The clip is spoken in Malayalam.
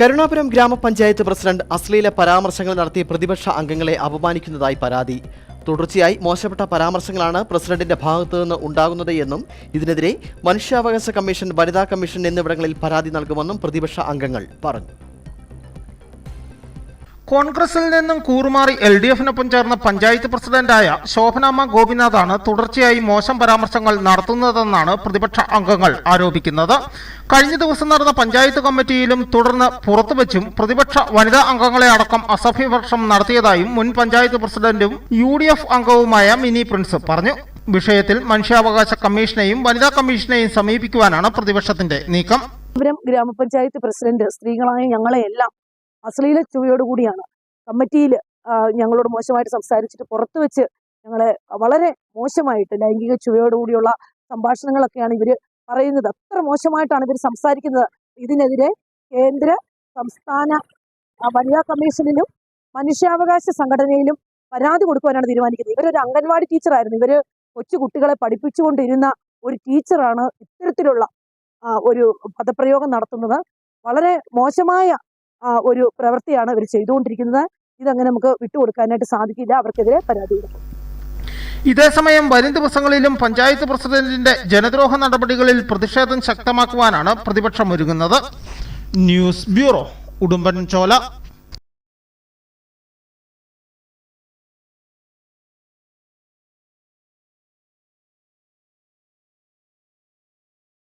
കരുണാപുരം ഗ്രാമപഞ്ചായത്ത് പ്രസിഡന്റ് അശ്ലീല പരാമർശങ്ങൾ നടത്തി പ്രതിപക്ഷ അംഗങ്ങളെ അപമാനിക്കുന്നതായി പരാതി. തുടർച്ചയായി മോശപ്പെട്ട പരാമർശങ്ങളാണ് പ്രസിഡന്റിന്റെ ഭാഗത്തു നിന്ന് ഉണ്ടാകുന്നത് എന്നും ഇതിനെതിരെ മനുഷ്യാവകാശ കമ്മീഷൻ വനിതാ കമ്മീഷൻ എന്നിവിടങ്ങളിൽ പരാതി നൽകുമെന്നും പ്രതിപക്ഷ അംഗങ്ങൾ പറഞ്ഞു. കോൺഗ്രസിൽ നിന്നും കൂറുമാറി എൽ ഡി എഫിനൊപ്പം ചേർന്ന പഞ്ചായത്ത് പ്രസിഡന്റായ ശോഭനാമ ഗോപിനാഥാണ് തുടർച്ചയായി മോശം പരാമർശങ്ങൾ നടത്തുന്നതെന്നാണ് പ്രതിപക്ഷ അംഗങ്ങൾ ആരോപിക്കുന്നത്. കഴിഞ്ഞ ദിവസം നടന്ന പഞ്ചായത്ത് കമ്മിറ്റിയിലും തുടർന്ന് പുറത്തുവച്ചും പ്രതിപക്ഷ വനിതാ അംഗങ്ങളെ അടക്കം അസഭ്യവർഷം നടത്തിയതായും മുൻ പഞ്ചായത്ത് പ്രസിഡന്റും യു അംഗവുമായ മിനി പ്രിൻസ് പറഞ്ഞു. വിഷയത്തിൽ മനുഷ്യാവകാശ കമ്മീഷനെയും വനിതാ കമ്മീഷനെയും സമീപിക്കുവാനാണ് പ്രതിപക്ഷത്തിന്റെ നീക്കം. ഗ്രാമപഞ്ചായത്ത് പ്രസിഡന്റ് സ്ത്രീകളായ ഞങ്ങളെ എല്ലാം അശ്ലീല ചുവയോടുകൂടിയാണ് കമ്മിറ്റിയിൽ ഞങ്ങളോട് മോശമായിട്ട് സംസാരിച്ചിട്ട് പുറത്തു വെച്ച് ഞങ്ങളെ വളരെ മോശമായിട്ട് ലൈംഗിക ചുവയോടുകൂടിയുള്ള സംഭാഷണങ്ങളൊക്കെയാണ് ഇവർ പറയുന്നത്. അത്ര മോശമായിട്ടാണ് ഇവർ സംസാരിക്കുന്നത്. ഇതിനെതിരെ കേന്ദ്ര സംസ്ഥാന വനിതാ കമ്മീഷനിലും മനുഷ്യാവകാശ സംഘടനയിലും പരാതി കൊടുക്കുവാനാണ് തീരുമാനിക്കുന്നത്. ഇവരൊരു അംഗൻവാടി ടീച്ചറായിരുന്നു. ഇവർ കൊച്ചു കുട്ടികളെ പഠിപ്പിച്ചുകൊണ്ടിരുന്ന ഒരു ടീച്ചറാണ് ഇത്തരത്തിലുള്ള ഒരു പദപ്രയോഗം നടത്തുന്നത്. വളരെ മോശമായ ഒരു പ്രവൃത്തിയാണ് ഇവർ ചെയ്തുകൊണ്ടിരിക്കുന്നത്. ഇതങ്ങനെ നമുക്ക് വിട്ടുകൊടുക്കാനായിട്ട് സാധിക്കില്ല. അവർക്കെതിരെ പരാതി കൊടുക്കും. ഇതേസമയം വരും ദിവസങ്ങളിലും പഞ്ചായത്ത് പ്രസിഡന്റിന്റെ ജനദ്രോഹ നടപടികളിൽ പ്രതിഷേധം ശക്തമാക്കുവാനാണ് പ്രതിപക്ഷം ഒരുങ്ങുന്നത്. News bureau Udumbanchola.